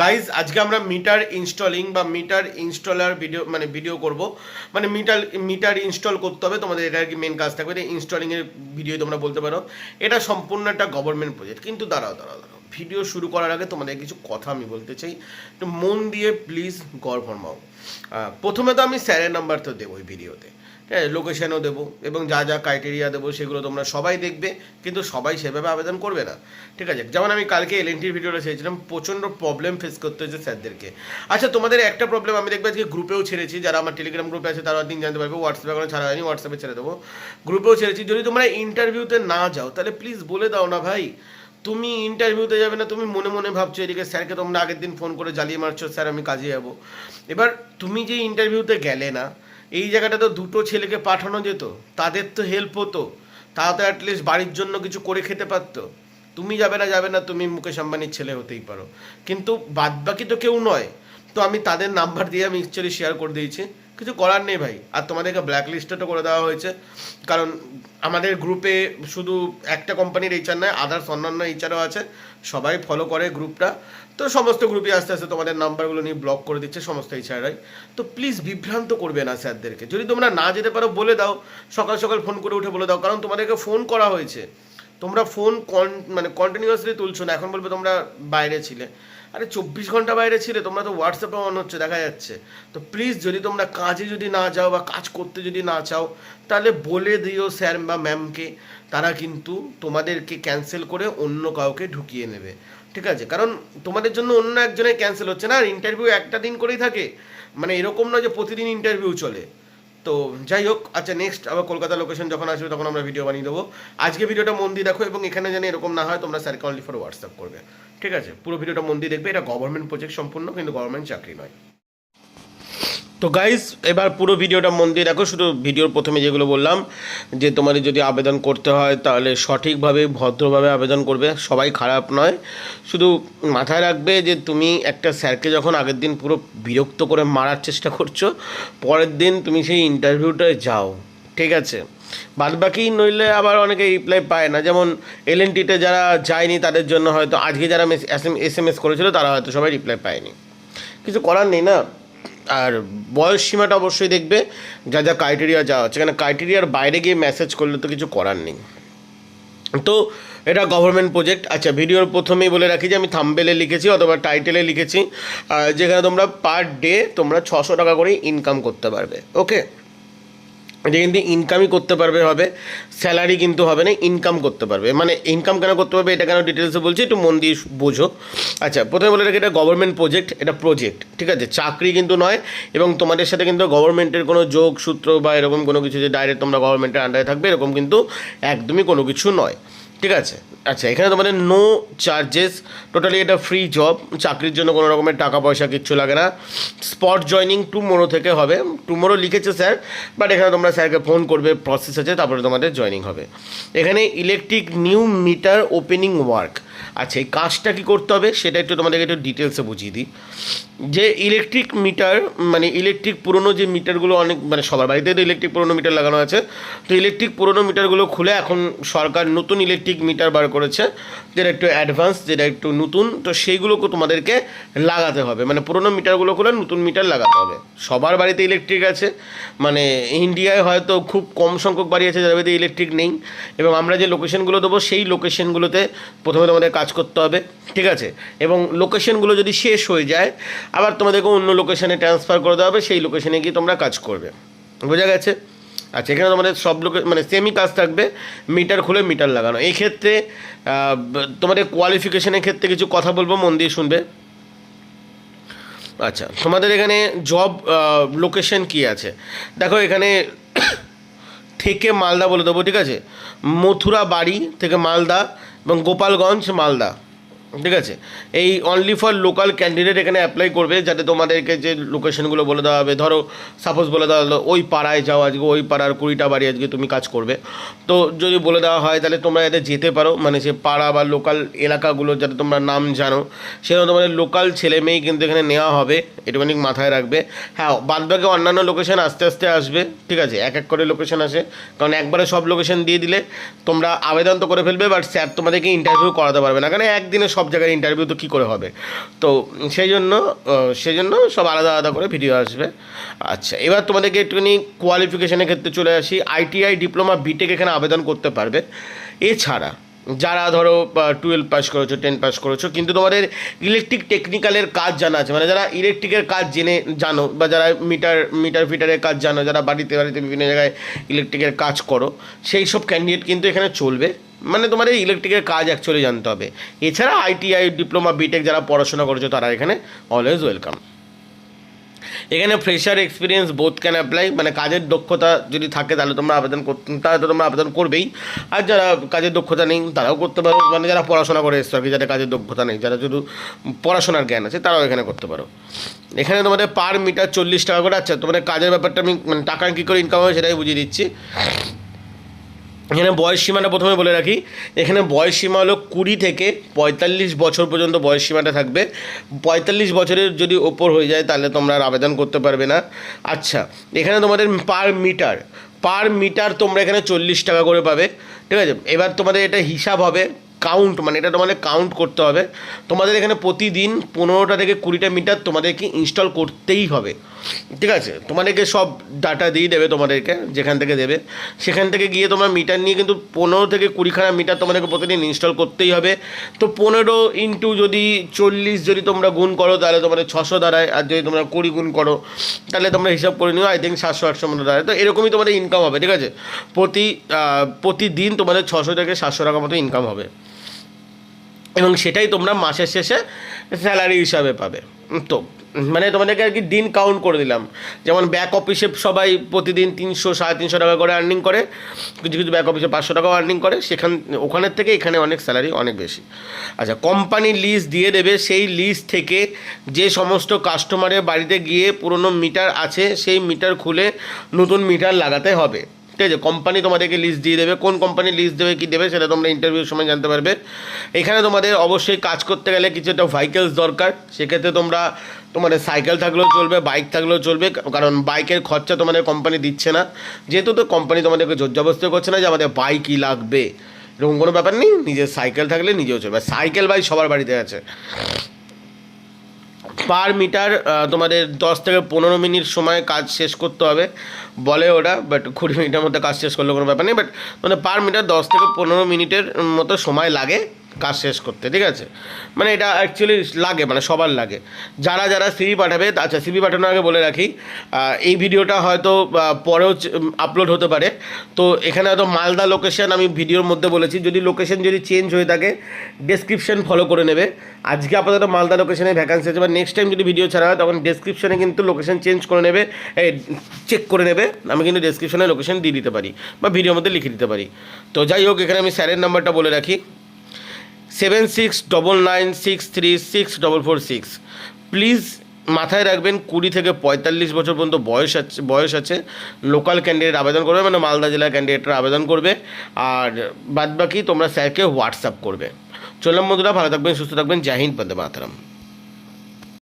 Guys আজকে আমরা meter installing বা মিটার ইনস্টলার ভিডিও মানে ভিডিও করব। মানে মিটার মিটার ইনস্টল করতে হবে। তোমাদের এটা আর কি মেন কাজ থাকবে। ইনস্টলিং এর ভিডিও তোমরা বলতে পারো। এটা সম্পূর্ণ একটা গভর্নমেন্ট প্রজেক্ট কিন্তু দাঁড়াও দাঁড়াও দাঁড়াও। ভিডিও শুরু করার আগে তোমাদের কিছু কথা আমি বলতে চাই। একটু মন দিয়ে প্লিজ গড় ফরমাও। প্রথমে তো আমি স্যারের নাম্বার তো দেবো এই ভিডিওতে হ্যাঁ লোকেশানও দেবো এবং যা যা ক্রাইটেরিয়া দেবো সেগুলো তোমরা সবাই দেখবে, কিন্তু সবাই সেভাবে আবেদন করবে না। ঠিক আছে? যেমন আমি কালকে এল এনটির ভিডিওটা ছেড়েছিলাম, প্রচণ্ড প্রবলেম ফেস করতে হচ্ছে স্যারদেরকে। আচ্ছা তোমাদের একটা প্রবলেম আমি দেখব আজকে গ্রুপেও ছেড়েছি, যারা আমার টেলিগ্রাম গ্রুপে আছে তারা দিন জানতে পারবে হোয়াটসঅ্যাপে এখনও ছাড়া হয়নি হোয়াটসঅ্যাপে ছেড়ে দেবো। গ্রুপেও ছেড়েছি, যদি তোমরা ইন্টারভিউতে না যাও, তাহলে প্লিজ বলে দাও না ভাই। তুমি ইন্টারভিউতে যাবে না, তুমি মনে মনে ভাবছ এদিকে স্যারকে তোমরা আগের দিন ফোন করে জ্বালিয়ে মারছো, স্যার আমি কাজে যাব। এবার তুমি যে ইন্টারভিউতে গেলে না এই জায়গাটা তো দুটো ছেলেকে পাঠানো যেত, তাদের তো হেল্প হতো। তারা তো অ্যাটলিস্ট বাড়ির জন্য কিছু করে খেতে পারতো। তুমি যাবে না যাবে না, তুমি মুকেশ আম্বানির ছেলে হতেই পারো। কিন্তু বাদবাকি তো কেউ নয়। তো আমি তাদের নাম্বার দিয়ে আমি অ্যাকচুয়ালি শেয়ার করে দিয়েছি। কিছু করার নেই ভাই। আর তোমাদেরকে ব্ল্যাক লিস্টেডও করে দেওয়া হয়েছে। কারণ আমাদের গ্রুপে শুধু একটা কোম্পানির এইচআর নয় আদার্স অন্যান্য এইচআরও আছে। সবাই ফলো করে গ্রুপটা তো সমস্ত গ্রুপে আস্তে আস্তে তোমাদের নাম্বারগুলো নিয়ে ব্লক করে দিচ্ছে সমস্ত এইচআরআই তো প্লিজ বিভ্রান্ত করবে না স্যারদেরকে। যদি তোমরা না যেতে পারো, বলে দাও। সকাল সকাল ফোন করে উঠে বলে দাও। কারণ তোমাদেরকে ফোন করা হয়েছে। তোমরা ফোন কন মানে কন্টিনিউয়াসলি তুলছো না। এখন বলবে তোমরা বাইরে ছিলে। আরে চব্বিশ ঘণ্টা বাইরে ছিলে, তোমরা তো হোয়াটসঅ্যাপে অন হচ্ছে, দেখা যাচ্ছে। তো প্লিজ যদি তোমরা কাজে যদি না যাও বা কাজ করতে যদি না চাও, তাহলে বলে দিও স্যার বা ম্যামকে তারা কিন্তু তোমাদেরকে ক্যান্সেল করে অন্য কাউকে ঢুকিয়ে নেবে। ঠিক আছে? কারণ তোমাদের জন্য অন্য একজনের ক্যান্সেল হচ্ছে না, আর ইন্টারভিউ একটা দিন করেই থাকে। মানে এরকম নয় যে প্রতিদিন ইন্টারভিউ চলে। তো যাই হোক আচ্ছা নেক্সট আবার কলকাতা লোকেশন যখন আসবে তখন আমরা ভিডিও বানিয়ে দেবো। আজকে ভিডিওটা মন দিয়ে দেখো এবং এখানে যেন এরকম না হয় তোমরা স্যারকে অনলি ফর হোয়াটসঅ্যাপ করবে। ঠিক আছে? পুরো ভিডিওটা মন্দির দেখবে, এটা গভর্নমেন্ট প্রজেক্ট সম্পূর্ণ, কিন্তু গভর্নমেন্ট চাকরি নয়। তো গাইস এবার পুরো ভিডিওটা মন দিয়ে দেখো, শুধু ভিডিওর প্রথমে যেগুলো বললাম, যে তোমাদের যদি আবেদন করতে হয়, তাহলে সঠিকভাবে, ভদ্রভাবে আবেদন করবে, সবাই খারাপ নয়। শুধু মাথায় রাখবে যে তুমি একটা স্যারকে যখন আগের দিন পুরো বিরক্ত করে মারার চেষ্টা করছ, পরের দিন তুমি সেই ইন্টারভিউটায় যাও, ঠিক আছে? বাদ বাকি নইলে আবার অনেকে রিপ্লাই পায় না। যেমন এল এন টিতে যারা যায়নি, তাদের জন্য হয়তো, আজকে যারা এস এম এস করেছিল, তারা হয়তো সবাই রিপ্লাই পায়নি। কিছু করার নেই না? আর বয়স সীমাটা অবশ্যই দেখবে, যা যা ক্রাইটেরিয়া যা আছে। কেন ক্রাইটেরিয়ার বাইরে গিয়ে মেসেজ করলে তো কিছু করার নেই। তো এটা গভর্নমেন্ট প্রজেক্ট আচ্ছা ভিডিওর প্রথমেই বলে রাখি যে আমি থাম্বেলে লিখেছি অথবা টাইটেলে লিখেছি। যেখানে তোমরা পার ডে তোমরা ছশো টাকা করে ইনকাম করতে পারবে। ওকে এটা কিন্তু ইনকামই করতে পারবে, হবে। স্যালারি কিন্তু হবে না ইনকাম করতে পারবে। মানে ইনকাম কেন করতে পারবে, এটা কেন ডিটেলসে বলছি, একটু মন দিয়ে বোঝো। আচ্ছা প্রথমে বলে রাখি, এটা গভর্নমেন্ট প্রজেক্ট এটা প্রজেক্ট ঠিক আছে? চাকরি কিন্তু নয়, এবং তোমাদের সাথে কিন্তু গভর্নমেন্টের কোনো যোগ সূত্র বা এরকম কোনো কিছু যে ডাইরেক্ট তোমরা গভর্নমেন্টের আন্ডারে থাকবে, এরকম কিন্তু একদমই কোনো কিছু নয়। ঠিক আছে? আচ্ছা এখানে তোমাদের নো চার্জেস টোটালি এটা ফ্রি জব চাকরির জন্য কোনো রকমের টাকা পয়সা কিচ্ছু লাগে না। স্পট জয়নিং টুমোরো থেকে হবে। টুমোরো লিখেছে স্যার বাট এখানে তোমরা স্যারকে ফোন করবে প্রসেস আছে, তারপরে তোমাদের জয়নিং হবে। এখানে electric new meter opening work আচ্ছা এই কাজটা কী করতে হবে সেটা একটু তোমাদেরকে একটু ডিটেলসে বুঝিয়ে দিই। যে ইলেকট্রিক মিটার মানে ইলেকট্রিক পুরনো যে মিটারগুলো অনেক মানে সবার বাড়িতে তো ইলেকট্রিক পুরনো মিটার লাগানো আছে। তো ইলেকট্রিক পুরনো মিটারগুলো খুলে এখন সরকার নতুন ইলেকট্রিক মিটার বার করেছে, যেটা একটু অ্যাডভান্স যেটা একটু নতুন। তো সেইগুলোকে তোমাদেরকে লাগাতে হবে। মানে পুরনো মিটারগুলো খুলে নতুন মিটার লাগাতে হবে। সবার বাড়িতে ইলেকট্রিক আছে। মানে ইন্ডিয়ায় হয়তো খুব কম সংখ্যক বাড়ি আছে যাদের বাড়িতে ইলেকট্রিক নেই। এবং আমরা যে লোকেশনগুলো দেবো, সেই লোকেশনগুলোতে প্রথমে তোমাদের কাজ করতে হবে, ঠিক আছে? এবং লোকেশনগুলো যদি শেষ হয়ে যায়, আবার তোমাদেরকে অন্য লোকেশনে ট্রান্সফার করে দেওয়া হবে, সেই লোকেশনে গিয়ে তোমরা কাজ করবে। বোঝা গেছে? আচ্ছা এখানে তোমাদের সব লোকে মানে সেমই কাজ থাকবে মিটার খুলে মিটার লাগানো। এই ক্ষেত্রে তোমাদের কোয়ালিফিকেশনের ক্ষেত্রে কিছু কথা বলব, মন দিয়ে শুনবে। আচ্ছা তোমাদের এখানে জব লোকেশন কি আছে? দেখো, এখানে থেকে মালদা বলে দেবো, ঠিক আছে? মথুরা বাড়ি থেকে মালদা এবং গোপালগঞ্জ মালদা। ঠিক আছে? এই অনলি ফর লোকাল ক্যান্ডিডেট এখানে অ্যাপ্লাই করবে যাতে তোমাদেরকে যে লোকেশনগুলো বলে দেওয়া হবে, ধরো সাপোজ বলে দেওয়া হলো ওই পাড়ায় যাও আজকে, ওই পাড়ার কুড়িটা বাড়ি আজকে তুমি কাজ করবে। তো যদি বলে দেওয়া হয় তাহলে তোমরা এতে যেতে পারো মানে সে পাড়া বা লোকাল এলাকাগুলো যাতে তোমরা নাম জানো। সেরকম তোমাদের লোকাল ছেলে মেয়ে কিন্তু এখানে নেওয়া হবে এটুখানি মাথায় রাখবে। হ্যাঁ বাদবাকি অন্যান্য লোকেশন আস্তে আস্তে আসবে, ঠিক আছে? এক এক করে লোকেশন আসে। কারণ একবারে সব লোকেশন দিয়ে দিলে তোমরা আবেদন তো করে ফেলবে বাট স্যার তোমাদেরকে ইন্টারভিউ করাতে পারবে না। কারণ একদিনে সব জায়গায় ইন্টারভিউ তো কী করে হবে? তো সেই জন্য সেই জন্য সব আলাদা আলাদা করে ভিডিও আসবে। আচ্ছা এবার তোমাদেরকে একটুখানি কোয়ালিফিকেশনের ক্ষেত্রে চলে আসি। আইটিআই ডিপ্লোমা বিটেক এখানে আবেদন করতে পারবে। এছাড়া, যারা ধরো টুয়েলভ পাস করেছ টেন পাস করেছ, কিন্তু তোমাদের ইলেকট্রিক টেকনিক্যালের কাজ জানা আছে। মানে যারা ইলেকট্রিকের কাজ জেনে, জানো, বা যারা মিটার মিটার ফিটারের কাজ জানো, যারা বাড়িতে বাড়িতে বিভিন্ন জায়গায় ইলেকট্রিকের কাজ করো, সেই সব ক্যান্ডিডেট কিন্তু এখানে চলবে। মানে তোমাদের ইলেকট্রিকের কাজ অ্যাকচুয়ালি জানতে হবে। এছাড়া আইটিআই ডিপ্লোমা বিটেক যারা পড়াশোনা করেছ, তারা এখানে অলওয়েজ ওয়েলকাম এখানে fresher experience both can apply মানে কাজের দক্ষতা যদি থাকে, তাহলে তোমরা আবেদন তাহলে তো তোমরা আবেদন করবেই। আর যারা কাজের দক্ষতা নেই, তারাও করতে পারো। মানে যারা পড়াশোনা করে এসছো আর কি, যাদের কাজের দক্ষতা নেই, যারা শুধু পড়াশোনার জ্ঞান আছে, তারাও এখানে করতে পারো। এখানে তোমাদের পার মিটার চল্লিশ টাকা করে আচ্ছা তোমাদের কাজের ব্যাপারটা আমি মানে টাকা কী করে ইনকাম হবে সেটাই বুঝিয়ে দিচ্ছি। এখানে বয়স সীমাটা প্রথমে বলে রাখি। এখানে বয়স সীমা হলো কুড়ি থেকে পঁয়তাল্লিশ বছর পর্যন্ত বয়স সীমাটা থাকবে। পঁয়তাল্লিশ বছরের যদি ওপর হয়ে যায়, তাহলে তোমরা আর আবেদন করতে পারবে না। আচ্ছা এখানে তোমাদের পার মিটার পার মিটার তোমরা এখানে চল্লিশ টাকা করে পাবে। ঠিক আছে? এবার তোমাদের এটা হিসাব হবে। কাউন্ট মানে এটা তোমাদের কাউন্ট করতে হবে। তোমাদের এখানে প্রতিদিন পনেরোটা থেকে কুড়িটা মিটার তোমাদেরকে ইনস্টল করতেই হবে। ঠিক আছে? তোমাদেরকে সব ডাটা দিয়ে দেবে তোমাদেরকে, যেখান থেকে দেবে। সেখান থেকে গিয়ে তোমরা মিটার নিয়ে কিন্তু পনেরো থেকে কুড়িখানা মিটার তোমাদেরকে প্রতিদিন ইনস্টল করতেই হবে। তো পনেরো ইন্টু যদি চল্লিশ যদি তোমরা গুণ করো, তাহলে তোমাদের ছশো দাঁড়ায়। আর যদি তোমরা কুড়ি গুণ করো, তাহলে তোমরা হিসাব করে নিও আই থিঙ্ক সাতশো, আটশো মতো দাঁড়ায়। তো এরকমই তোমাদের ইনকাম হবে, ঠিক আছে? প্রতি প্রতিদিন তোমাদের ছশো থেকে সাতশো টাকা মতো ইনকাম হবে। এবং সেটাই তোমরা মাসের শেষে স্যালারি হিসাবে পাবে। তো মানে তোমাদেরকে আর কি দিন কাউন্ট করে দিলাম। যেমন ব্যাক অফিসে সবাই প্রতিদিন তিনশো, সাড়ে তিনশো টাকা করে আর্নিং করে। কিছু কিছু ব্যাক অফিসে পাঁচশো টাকাও আর্নিং করে। সেখান, ওখানের থেকে এখানে অনেক স্যালারি অনেক বেশি। আচ্ছা কোম্পানি লিজ দিয়ে দেবে। সেই লিজ থেকে যে সমস্ত কাস্টমারের বাড়িতে গিয়ে পুরনো মিটার আছে, সেই মিটার খুলে নতুন মিটার লাগাতে হবে। ঠিক আছে কোম্পানি তোমাদেরকে লিস্ট দিয়ে দেবে, কোন কোম্পানি লিস্ট দেবে, কি দেবে সেটা তোমরা ইন্টারভিউর সময় জানতে পারবে। এখানে তোমাদের অবশ্যই কাজ করতে গেলে কিছু একটা ভাইকেলস দরকার, সেক্ষেত্রে তোমরা তোমাদের সাইকেল থাকলেও চলবে বাইক থাকলেও চলবে, কারণ বাইকের খরচা তোমাদের কোম্পানি দিচ্ছে না। যেহেতু তো কোম্পানি তোমাদেরকে জোর জবস্তি করছে না যে আমাদের বাইকই লাগবে। এরকম কোনো ব্যাপার নেই, নিজের সাইকেল থাকলে নিজেও চলবে। সাইকেল বাইক সবার বাড়িতে আছে। পার মিটার তোমাদের দশ থেকে পনেরো মিনিট সময় কাজ শেষ করতে হবে। বলে ওরা বাট কুড়ি মিনিটের মধ্যে কাজ শেষ করলে কোনো ব্যাপার নেই বাট মানে পার মিটার দশ থেকে পনেরো মিনিটের মতো সময় লাগে। কাজ শেষ করতে, ঠিক আছে? মানে এটা অ্যাকচুয়ালি লাগে মানে সবার লাগে। যারা যারা সিভি পাঠাবে আচ্ছা সিভি পাঠানোর আগে বলে রাখি এই ভিডিওটা হয়তো পরেও আপলোড হতে পারে। তো এখানে হয়তো মালদা লোকেশন আমি ভিডিওর মধ্যে বলেছি, যদি লোকেশন যদি চেঞ্জ হয়ে থাকে ডেসক্রিপশন ফলো করে নেবে। আজকে আপাতত মালদা লোকেশনে ভ্যাকান্সি আছে বা নেক্সট টাইম যদি ভিডিও ছাড়া হয়, তখন ডেসক্রিপশনে কিন্তু লোকেশন চেঞ্জ করে নেবে চেক করে নেবে। আমি কিন্তু ডেসক্রিপশনে লোকেশন দিয়ে দিতে পারি, বা ভিডিওর মধ্যে লিখে দিতে পারি। তো যাই হোক, এখানে আমি স্যারের নাম্বারটা বলে রাখি। Seven six double nine six three six double four six please মাথায় রাখবেন, কুড়ি থেকে পঁয়তাল্লিশ বছর পর্যন্ত বয়স আছে বয়স আছে। লোকাল ক্যান্ডিডেট আবেদন করবে মানে মালদা জেলার ক্যান্ডিডেটরা আবেদন করবে। আর বাদবাকি তোমরা স্যারকে হোয়াটসঅ্যাপ করবে। চললাম বন্ধুরা, ভালো থাকবেন, সুস্থ থাকবেন। জাহিন বন্দে মাতারাম।